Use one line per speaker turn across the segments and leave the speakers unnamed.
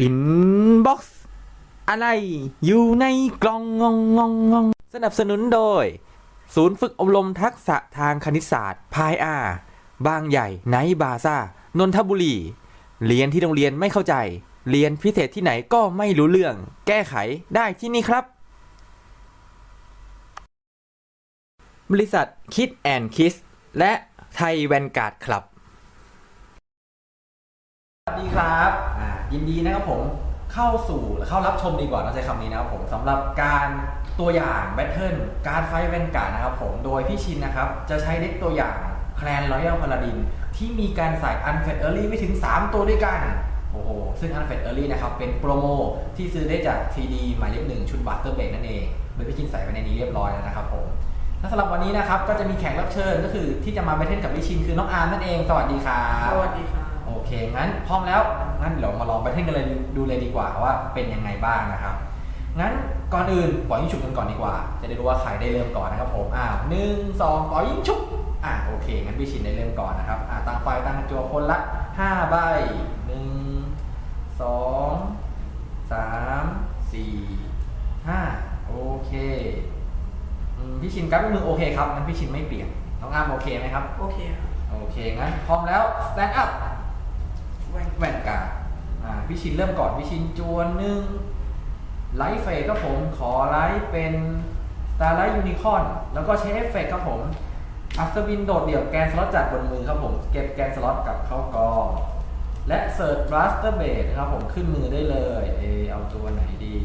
อินบ็อกซ์อะไรอยู่ในกล่องงองงองงองสนับสนุนโดย ศูนย์ฝึกอบรมทักษะทางคณิตศาสตร์พายอาบางใหญ่ไนบาซ่านนทบุรี เรียนที่โรงเรียนไม่เข้าใจ เรียนพิเศษที่ไหนก็ไม่รู้เรื่อง แก้ไขได้ที่นี่ครับ บริษัทคิดแอนคิสและไทยแวนการ์ดคลับ สวัสดีครับ ยินดีนะครับผมเข้าสู่เข้ารับชมดีกว่าเราใช้คำนี้นะครับผมสำหรับการตัวอย่างแบทเทิลการไฟแวนการ์ดนะครับผมโดยพี่ชินนะครับจะใช้เด็กตัวอย่างแคลนรอยัลพาลาดินที่มีการใส่อันเฟดเออร์ลี่ไม่ถึง 3 ตัวด้วยกันโอ้โหซึ่งอันเฟดเออร์ลี่นะครับเป็นโปรโมที่ซื้อได้จาก TD หมายเลขหนึ่งชุดบัตเตอร์เบกนั่นเองโดยพี่ชินใส่ไปในนี้เรียบร้อยแล้วนะครับผมและสำหรับวันนี้นะครับก็จะมีแขกรับเชิญก็คือที่จะมาแบทเทิลกับพี่ชินคือน้องอาร์มนั่นเอง สวัสดีครับ
สวัสดีค
เคงั้นพร้อมแล้วงั้นเดี๋ยวมาลองไปเท่นกันเลยดูเลยดีกว่าว่าเป็นยังไงบ้างนะครับงั้นก่อนอื่นปล่อยยิงฉุบกันก่อนดีกว่า จะได้รู้ว่าใครได้เริ่มก่อนนะครับผมอ้าวหนึ่งสองปล่อยยิงฉุบอะโอเคงั้นพี่ชินได้เริ่มก่อนนะครับอะตั้งไฟตั้งจัวคนละห้าใบหนึ่งสองสามสี่ห้าโอเคอืมพี่ชินกับมือโอเคครับงั้นพี่ชินไม่เปลี่ยนน้องอาร์มโอเคไหมครับ
โอเคค่ะ
โอเคงั้นพร้อมแล้ว stand up
แวน
แว่นกาอ่าพี่ชินเริ่มก่อนพี่ชินจวนหนึ่งไลท์เฟกครับผมขอไลท์เป็น Starlight Unicorn แล้วก็ใช้เอฟเฟกครับผมอัศวินโดดเดี่ยวแกนสล็อตจากบนมือครับผม เก็บแกนสล็อตกับเข้ากอง และเสิร์ชบลัสเตอร์เบดครับผมขึ้นมือได้เลยเอเอาตัวไหนดี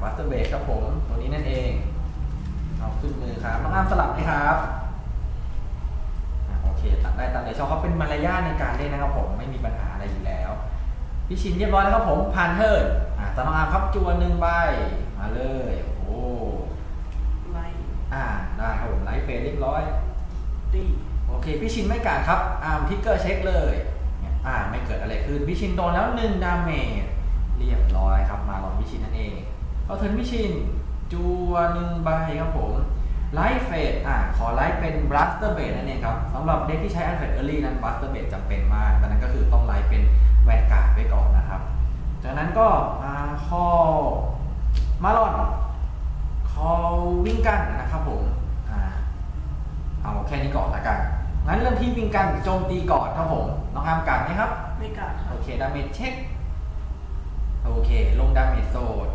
บลัสเตอร์เบดครับผม ตัวนี้นั่นเอง เอาขึ้นมือครับน้องอ้ามสลับไหมครับ ตัดได้ตามใจชอบเขาเป็นมารยาทในการเล่นนะครับผมไม่มีปัญหาอะไรอยู่แล้ว พี่ชินเรียบร้อยแล้วครับผมผ่านเทิร์นอะตามอาร์มครับจวนหนึ่งใบมาเลยโอ้
ไลท์
อ่าได้ครับผมไลฟ์เฟรเรียบร้อย
ตี
โอเค พี่ชินไม่การครับอาร์มทิกเกอร์เช็คเลยเนี่ยอ่าไม่เกิดอะไรขึ้น พี่ชินโดนแล้วหนึ่งดาเมจเรียบร้อยครับ มาลองพี่ชินนั่นเองเอาเทิร์นพี่ชินจวนหนึ่งใบครับผม ไลฟ์เฟดอ่าขอไลฟ์เป็นบลัสเตอร์เบดนั่นเองครับสำหรับเด็กที่ใช้อันเฟดเออร์ลี่นั้นบลัสเตอร์เบดจำเป็นมากดังนั้นก็คือต้องไลฟ์เป็นแวนการ์ดไว้ก่อนนะครับ จากนั้นก็อ่าข้อมาลอนคอวิ่งกันนะครับผมอ่าเอาแค่นี้ก่อนละกันงั้นเริ่มที่วิ่งกันโจมตีก่อนครับผมน้องอามกันไหมครับ
ไม่กัดค่ะ
โอเคดาเมจเช็คโอเค ลงดาเมจโซด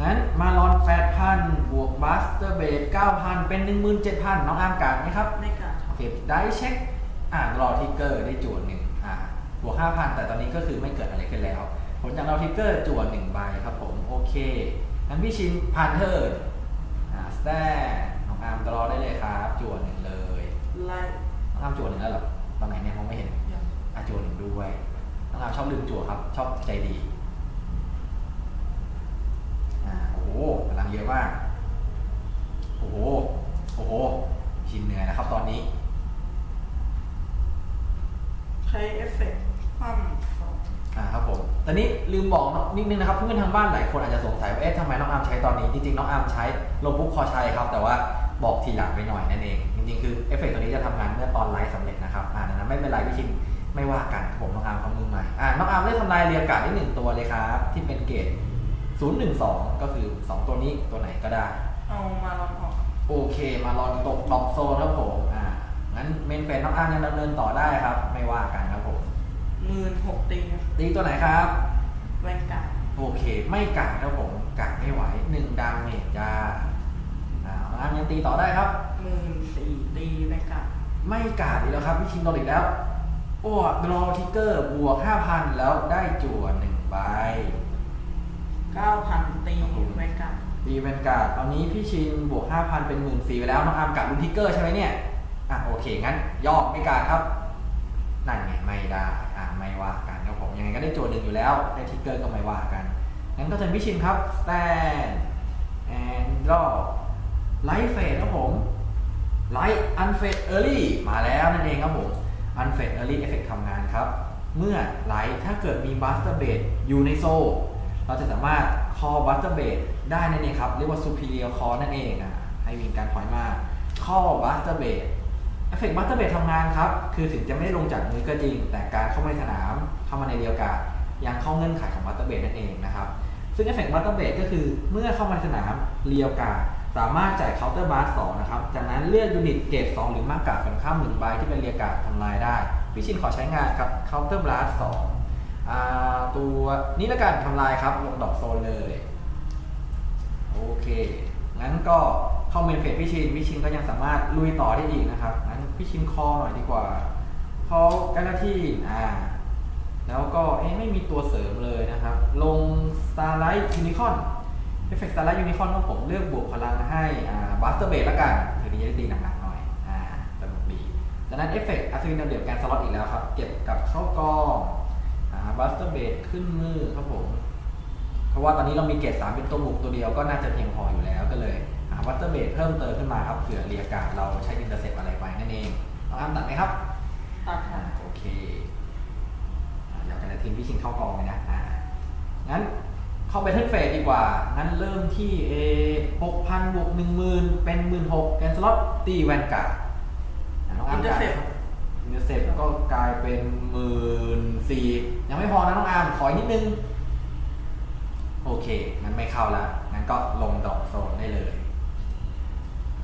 งั้นมาลอนแปดพันบวกบัสเตอร์เบสเก้าพันเป็นหนึ่งหมื่นเจ็ดพันน้องอามกันไหมครับ
ไม่กัด
โอเคได้เช็ค อ่ารอทิกเกอร์ได้จวดหนึ่งอ่าบวกห้าพันแต่ตอนนี้ก็คือไม่เกิดอะไรขึ้นแล้ว ผลจากเราทิกเกอร์จวดหนึ่งใบครับผม โอเคงั้นพี่ชินผ่านเทิร์นอ่าสแตนน้องอาร์มรอได้เลยครับจวดหนึ่งเลย
ไลท์
น้องอาร์มจวดหนึ่งแล้วเหรอตอนไหนเนี่ยมองไม่เห็น
ยัง
อาจวดหนึ่งด้วยน้องอาร์มชอบลืมจวดครับ ชอบใจดี อ่า โอ้โห พลังเยอะมาก โอ้โห โอ้โหชินเหนื่อยนะครับตอนนี้
ใช้เอฟเฟกต์ความสอง
อ่าครับผม ตอนนี้ลืมบอกนิดนึงนะครับเพื่อนๆทางบ้านหลายคนอาจจะสงสัยว่าเอ๊ะทำไมน้องอาร์มใช้ตอนนี้ จริงๆ น้องอาร์มใช้โลบุ๊กคอใช้ครับ แต่ว่าบอกทีหลังไปหน่อยนั่นเอง จริงๆ คือเอฟเฟกต์ตัวนี้จะทำงานเมื่อตอนไลฟ์สำเร็จนะครับอ่าดังนั้นไม่เป็นไรพี่ชินไม่ว่ากันครับผมน้องอาร์มเขามือใหม่อ่าน้องอาร์มได้ทำลายเรียงการ์ดได้หนึ่งตัวเลยครับที่เป็นเกรด 012 ก็คือ 2 ตัวนี้ตัวไหนก็ได้
เอามาลองออก
โอเค มาลองตกดอกโซนครับผมอ่างั้นเมนเฟนน้องอาร์มยังดำเนินต่อได้ครับ ไม่ว่ากันครับผม
หมื่นหกตี
ตีตัวไหนครับ
แวนกัด
โอเค ไม่กัดครับผมกัดไม่ไหวหนึ่งดาเมจจ้าอ่าอาร์มยังตีต่อได้ครับ
หมื่นสี่ตีแวนกัด
ไม่กัดอีกแล้วครับพี่ชินโดนอีกแล้ว โอ้ดรอทิกเกอร์บวก 5,000 แล้วได้จั่วหนึ่งใบ
เก้าพันตีแวนกัด
ตีเป็นการ์ดตอนนี้พี่ชินบวก 5,000 เป็น1 4ื่นไปแล้ว น้องอาร์มกัดลูนทิกเกอร์ใช่ไหมเนี่ย อะโอเค งั้นย่อไม่กัดครับ นั่นไงไม่ได้ อะไม่ว่ากันครับผม ยังไงก็ได้โจั่วหนึ่งอยู่แล้ว ได้ทิกเกอร์ก็ไม่ว่ากัน งั้นก็จะพี่ชินครับ stand and draw light fade ครับผม light unfade early มาแล้วนั่นเองครับผม unfade early effect ทำงานครับ เมื่อ light ถ้าเกิดมี buster base อยู่ในโซ่ เราจะสามารถ call buster base ได้นั่นเองครับ เรียกว่า superior call นั่นเองอะให้วินการพอยต์มา call buster base เอฟเฟกต์บัตเตอร์เบททำงานครับ คือถึงจะไม่ได้ลงจากมือก็จริง แต่การเข้ามาในสนามเข้ามาในเรียวการ์ดยังเข้าเงื่อนไขของบัตเตอร์เบดนั่นเองนะครับ ซึ่งเอฟเฟกต์บัตเตอร์เบดก็คือเมื่อเข้ามาในสนามเรียวกาสามารถจ่ายเคาน์เตอร์บาร์สองนะครับ จากนั้นเลือกยูนิตเกรด2หรือมากกาฝั่งข้ามหนึ่งใบที่เป็นเรียกาทำลายได้ พี่ชินขอใช้งานครับเคาน์เตอร์บาร์สอง อ่าตัวนี้ละกันทำลายครับลงดอกโซนเลย โอเค งั้นก็เข้าเมนเฟสพี่ชินพี่ชินก็ยังสามารถลุยต่อได้อีกนะครับงั้นพี่ชินคอหน่อยดีกว่าคอกันหน้าที่อ่าแล้วก็เอ๊ะไม่มีตัวเสริมเลยนะครับ ลง Starlight Unicorn เอฟเฟกต์ Starlight Unicorn ของผมเลือกบวกพลังให้อ่าบัสเตอร์เบดละกันทีนี้จะได้ตีหนักๆหน่อยอ่าสนุกดีจากนั้นเอฟเฟกต์อัศวินเดียวแกนสล็อตอีกแล้วครับ เก็บกับเข้ากอง บัสเตอร์เบดขึ้นมือครับผม เพราะว่าตอนนี้เรามีเกรดสามเป็นตัวบุกตัวเดียวก็น่าจะเพียงพออยู่แล้วก็เลยหาวัตเตอร์เบดเพิ่มเติมขึ้นมาครับเผื่อเรียกการดเราใช้อินเตอร์เซ็ปอะไรไปนั่นเองน้องอ้ํตัดไหมครับ
ตัด
อ่า
ค่ะ
โอเคอ่าเดี๋ยวกันทีมพี่ชิงเข้ากองเลยนะอ่างั้นเข้าไปเทิร์นเฟสดีกว่า งั้นเริ่มที่เอหกพันบวกหนึ่งหมื่นเป็นหมื่นหกแกนสล็อตตีแวนการ์ดอ่าน้องอ้ํ
อินเตอร์เซ็ป
อินเตอร์เซ็ปก็กลายเป็นหมื่นสี่ยังไม่พอนะน้องอาร์มขออีกนิดนึง โอเค มันไม่เข้าแล้วงั้นก็ลงดอกโซนได้เลย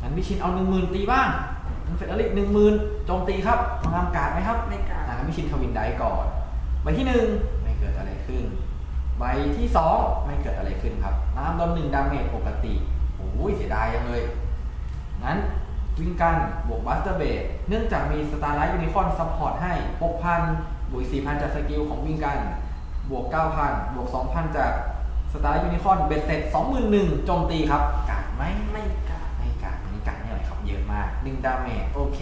งั้นพี่ชินเอาหนึ่งหมื่นตีบ้างมันเฟดอลิกหนึ่งหมื่นโจมตีครับทำงานการ์ดไหมครับ
ไม่กล้า
อ่างั้นพี่ชินทวินได้ก่อนใบที่หนึ่งไม่เกิดอะไรขึ้นใบที่สองไม่เกิดอะไรขึ้นครับ น้ำโดนหนึ่งดาเมจปกติโอ้ยเสียดายยังเลย งั้น วิ่งกันบวกบัสเตอร์เบดเนื่องจากมีสตาร์ไลท์ยูนิคอร์นซัพพอร์ตให้ 6,000 บวก 4,000 จากสกิลของวิ่งกัน บวก 9,000 บวก 2,000 จากสตาร์ไลท์ยูนิคอร์นเบ็ดเสร็จ21,000โจมตีครับกาดไหม
ไม่กล้า
ไม่กาดอันนี้กาดไม่อะไรครับเยอะมาก1ดาเมจโอเค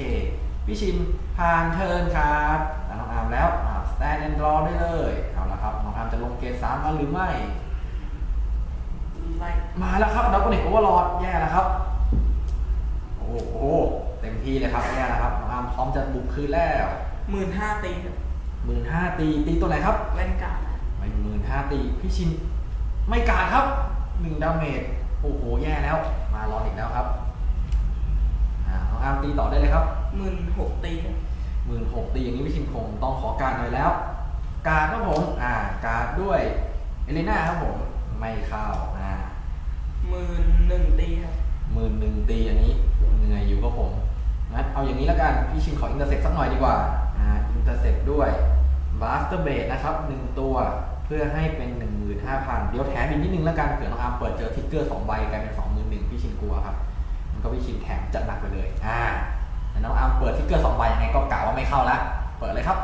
พี่ชินผ่านเทิร์นครับแล้วน้องอาร์มแล้วสแตนแอนด์รอได้เลยเอาละครับน้องอาร์มจะลงเกรด3มาหรือไม่
ไล่
มาแล้วครับดับเบิลเน็กโอเวอร์ลอดแย่แล้วครับ โอ้โหเต็มที่เลยครับแย่แล้วครับน้องอาร์มพร้อมจะบุกคืนแล้ว
หมื่นห้าตี
หมื่นห้าตีตีตัวไหนครับ
แวนการ์ด
ไม่หมื่นห้าตีพี่ชินไม่การดครับหนึ่งดาเมจโอ้โหแย่แล้ว มารออีกแล้วครับอ่าน้องอาร์มตีต่อได้เลยครับ
หมื่นหกตี
หมื่นหกตีอย่างนี้พี่ชินคงต้องขอการหน่อยแล้ว การดครับผมอ่าการดด้วยเอเลน่าครับผมไม่เข้าอ่า
หมื่นหนึ่งตีครับ
หมื่นหนึ่งตีอันนี้เหนื่อยอยู่ก็ผมงั้นเอาอย่างนี้แล้วกัน พี่ชินขออินเตอร์เซ็ปสักหน่อยดีกว่าอ่าอินเตอร์เซ็ปด้วยบาสเตอร์เบดนะครับหนึ่งตัวเพื่อให้เป็น 15,000 เดี๋ยวแถมอีกนิดนึงแล้วกันเผื่อน้องอาร์มเปิดเจอทิกเกอร์2ใบกลายเป็น21,000พี่ชินกลัวครับมันก็พี่ชินแถมจัดหนักไปเลยอ่าแต่น้องอาร์มเปิดทิกเกอร์2ใบยังไงก็กล่าวว่าไม่เข้าละเปิดเลยครับ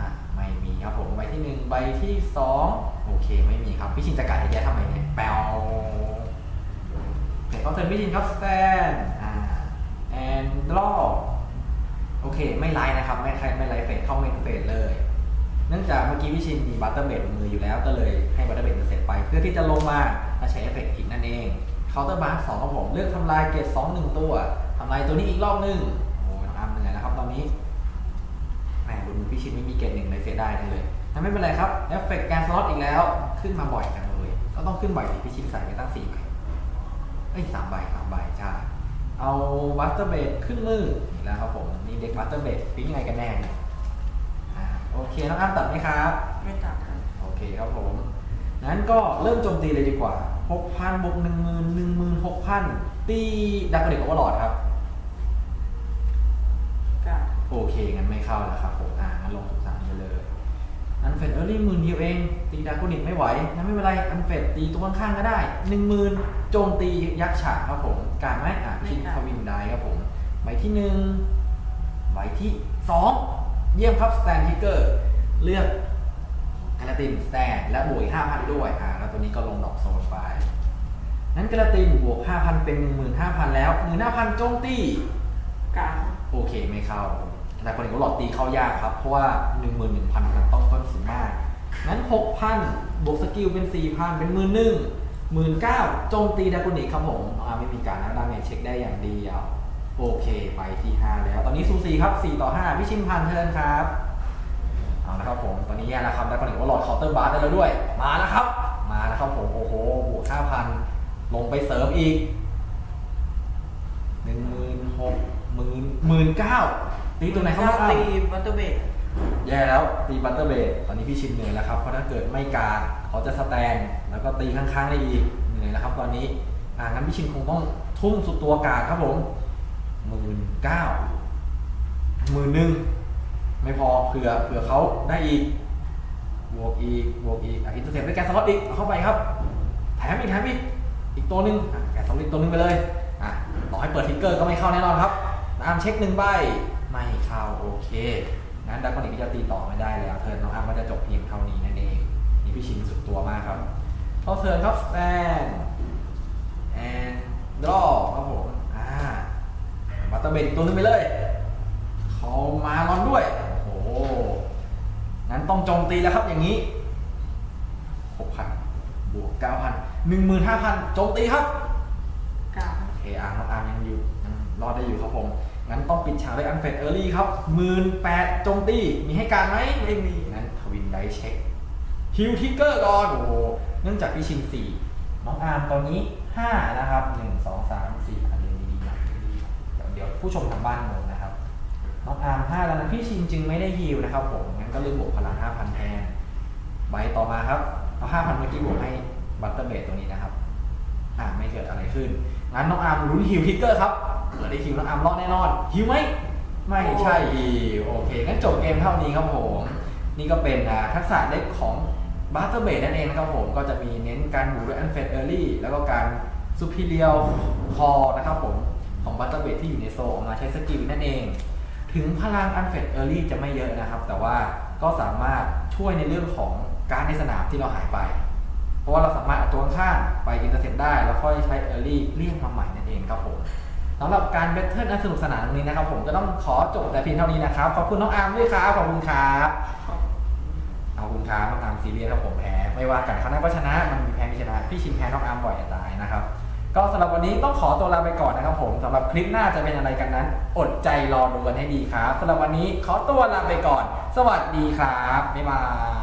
อ่าไม่มีครับผมใบที่หนึ่งใบที่สองโอเคไม่มีครับ พี่ชินจะกาดแย่ทำไมเนี่ยแปลว พี่ชินครับ stand อ่า and draw โอเค ไม่ไลน์นะครับ ไม่ใครไม่ไลน์เฟสเข้าเมนเฟสเลย เนื่องจากเมื่อกี้พี่ชินมีบัตเตอร์เบดบนมืออยู่แล้วก็เลยให้บัตเตอร์เบดเสร็จไป เพื่อที่จะลงมามาใช้เอฟเฟกต์อีกนั่นเองเคาน์เตอร์บาร์สองของผมเลือกทำลายเกรดสองหนึ่งตัวทำลายตัวนี้อีกรอบหนึงโอ้ยน้องอาร์มเหนื่อยนะครับตอนนี้แหมบนมือพี่ชินไม่มีเกรดหนึ่งเลยเสียดายจังเลยแต่ไม่เป็นไรครับเอฟเฟกต์แกนสล็อตอีกแล้ว ขึ้นมาบ่อยจังเลยก็ต้องขึ้นบ่อยสิพี่ชินใส่ไปตั้งสี่ใบ เอ้ยสามใบสามใบใช่เอาบัตเตอร์เบดขึ้นมืออีกแล้วครับผมนี่เด็กบัตเตอร์เบดปิ้งยังไงกันแน่เนี่ยอ่าโอเคน้องอ้ํตัดไหมครับ
ไม่ตัดครับ
โอเคครับผมงั้นก็เริ่มโจมตีเลยดีกว่า 6,000บวก10,000 16,000 ตีดักเด็กโอเวอร์ลอดครับ
กล้า
โอเคงั้นไม่เข้าแล้วครับผมอ่างั้นลงสุสานไปเลย อันเฟดเออรี่หมื่นเดียวเอง ตีดากุนิตไม่ไหวงั้นไม่เป็นไร อันเฟดตีตัวข้างๆก็ได้หนึ่งหมื่นโจมตียักษ์ฉากครับผมการไหมอะชินทวินได้ครับผมใบที่หนึ่งใบที่สองเยี่ยมครับสแตนทิกเกอร์เลือกกระตินสแตนและบวกอีก5,000ด้วยอ่าแล้วตัวนี้ก็ลงดอกโซนไปนั้นกระตินบวก5,000เป็น15,000แล้ว15,000โจมตี
กล้า
โอเคไม่เข้า แต่คนเห็นว่หลอดตีเข้ายากครับ เพราะว่า 1 1 0 0 0มันต้องต้นสูงมากนั้น 6,000 บวกสกิลเป็น 4,000 เป็นหมื่นหนึ่งหมื่นเก้าโจมตีดากุนิกครับผมไม่มีการนะดาเมจเช็คได้อย่างดียว โอเค ไปที่ 5 แล้ว ตอนนี้ซูซีครับ 4 ต่อ 5 พี่ชิมพันเทิร์นครับ เอาละครับผม ตอนนี้แย่แล้วครับดากุนิก็หลอดเคาน์เตอร์บาร์ได้แล้วด้วย มาแล้วครับ มาแล้วครับผม โอ้โห บวก5,000 ลงไปเสริมอีก 1 6 0มื่นเก้า ตีตัวไหนเข้าอ้ำ
ตีบัตเตอร์เบด
แย่แล้วตีบัตเตอร์เบดตอนนี้พี่ชินเหนื่อยแล้วครับ เพราะถ้าเกิดไม่กาดเขาจะสแตนแล้วก็ตีข้างๆได้อีกเหนื่อยแล้วครับ ตอนนี้อ่างั้นพี่ชินคงต้องทุ่มสุดตัวกาดครับผมหมื่นเก้าหมื่นหนึ่งไม่พอเผื่อเผื่อเขาได้อีกบวกอีกบวกอีกอินเตอร์เซ็ตด้วยแกสล็อตอีกเข้าไปครับ แถมอีกแถมอีกอีกตัวหนึ่งแกนสล็อตอีกตัวหนึ่งไปเลยอะต่อให้เปิดทิกเกอร์ก็ไม่เข้าแน่นอนครับตามเช็คหนึ่งใบ ไม่เข้าโอเค งั้นดักคอนิกก็จะตีต่อไม่ได้แล้ว เทิร์นน้องอาร์มก็จะจบเพียงเท่านี้นั่นเอง นี่พี่ชินสุดตัวมากครับเข้าเทิร์นครับสแตน and draw ครับผม อ่าบัตเตอร์เบดอีกตัวหนึงไปเลยเขามาลอนด้วย โอ้โห งั้นต้องโจมตีแล้วครับอย่างนี้6,000บวก9,000 15,000โจมตีครับ
เก้า
โอเคอาร์มน้องอาร์มยังอยู่ยังรอดได้อยู่ครับผม งั้นต้องปิดฉากด้วยอันเฟดเออร์ลี่ครับหมื่นแปดโจมตี มีให้การไหมไม่มี งั้นทวินได้เช็คฮิวทิกเกอร์ก่อนโอ้โหเนื่องจากพี่ชินสี่น้องอาร์มตอนนี้ห้านะครับหนึ่งสองสามสี่อันเรียนดีๆนะเดี๋ยวเดี๋ยวผู้ชมทางบ้านงงนะครับ น้องอาร์มห้าแล้วนะพี่ชินจึงไม่ได้ฮิวนะครับผม งั้นก็เลยบวกพลังห้าพันแทนใบต่อมาครับ เอาห้าพันเมื่อกี้บวกให้บัตเตอร์เบดตัวนี้นะครับ อ่าไม่เกิดอะไรขึ้น งั้นน้องอาร์มลุ้นฮิวทิกเกอร์ครับ เกิดได้ฮิวน้องอาร์มรอดแน่นอนฮิวไหมไม่ใช่ฮิวโอเคงั้นจบเกมเท่านี้ครับผม นี่ก็เป็นทักษะเล็กของบัตเตอร์เบดนั่นเองนะครับผมก็จะมีเน้นการบูด้วยอันเฟดเออร์ลี่แล้วก็การซูพิเรียลคอนะครับผมของบัตเตอร์เบดที่อยู่ในโซออกมาใช้สกิลนั่นเอง ถึงพลังอันเฟดเออร์ลี่จะไม่เยอะนะครับ แต่ว่าก็สามารถช่วยในเรื่องของการในสนามที่เราหายไป เพราะว่าเราสามารถเอาตัวข้างไปอินเตอร์เซ็ปได้ แล้วค่อยใช้เออร์ลี่เรียกมาใหม่นั่นเองครับผม สำหรับการเบทเทิลอันสนุกสนานวันนี้นะครับ ผมก็ต้องขอจบแต่เพียงเท่านี้นะครับ ขอบคุณน้องอาร์มด้วยครับ ขอบคุณครั
บ
ขอบคุณครับน้องอาร์มซีเรียสครับผมแพ้ไม่ว่ากันครั้งหน้าก็ชนะ มันมีแพ้มีชนะ พี่ชินแพ้น้องอาร์มบ่อยจะตายนะครับ ก็สำหรับวันนี้ต้องขอตัวลาไปก่อนนะครับ ผมสำหรับคลิปหน้าจะเป็นอะไรกันนั้น อดใจรอดูกันให้ดีครับสำหรับวันนี้ขอตัวลาไปก่อน สวัสดีครับบ๊ายบาย